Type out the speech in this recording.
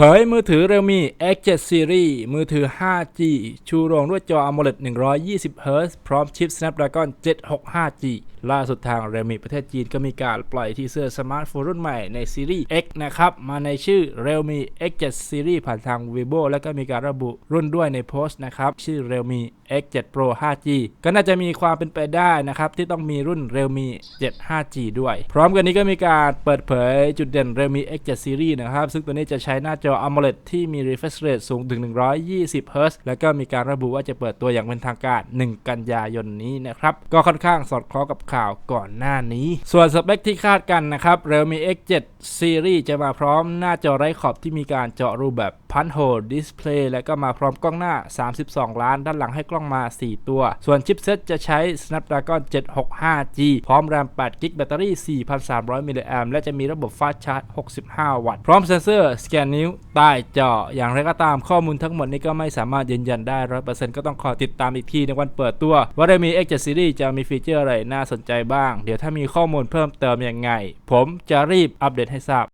เผยมือถือ Realme X7 Series มือถือ 5G ชูโรงด้วยจอ AMOLED 120 Hz พร้อมชิป Snapdragon 765G ล่าสุดทาง Realme ประเทศจีนก็มีการปล่อยทีเซอร์สมาร์ทโฟนรุ่นใหม่ในซีรีส์ X นะครับ มาในชื่อ Realme X7 Series ผ่านทาง Weibo แล้วก็มีการระบุรุ่นด้วยในโพสต์นะครับ ชื่อ Realme X7 Pro 5G ก็น่าจะมีความเป็นไปได้นะครับ ที่ต้องมีรุ่น Realme 7 5G ด้วย พร้อมกันนี้ก็มีการเปิดเผยจุดเด่น Realme X7 Series นะครับ ซึ่งตัวนี้จะใช้หน้าจอ AMOLED ที่มี refresh rate สูงถึง 120 Hz แล้วก็มีการระบุว่าจะเปิดตัวอย่างเป็นทางการ 1 กันยายนนี้นะครับ ก็ค่อนข้างสอดคล้องกับข่าวก่อนหน้านี้ ส่วนสเปคที่คาดกันนะครับ Realme X7 Series จะมาพร้อมหน้าจอไร้ขอบที่มีการเจาะรูแบบพันโฮดิสเพลย์และก็มาพร้อมกล้องหน้า 32 ล้าน ด้านหลังให้กล้องมา 4 ตัว ส่วนชิปเซ็ตจะใช้ Snapdragon 765G พร้อมแรม8 g b แบตเตอรี่ 4,300มิลลิแอมและจะมีระบบ Fast Charge 65 วัตต์ พร้อมเซ็นเซอร์สแกนนิ้วใต้จออย่างไรก็ตามข้อมูลทั้งหมดนี้ก็ไม่สามารถยืนยันได้100%ก็ต้องขอติดตามอีกทีในวันเปิดตัว ว่าได้มี X7 Series จะมีฟีเจอร์อะไรน่าสนใจบ้าง เดี๋ยวถ้ามีข้อมูลเพิ่มเติมยังไง ผมจะรีบอัปเดตให้ทราบ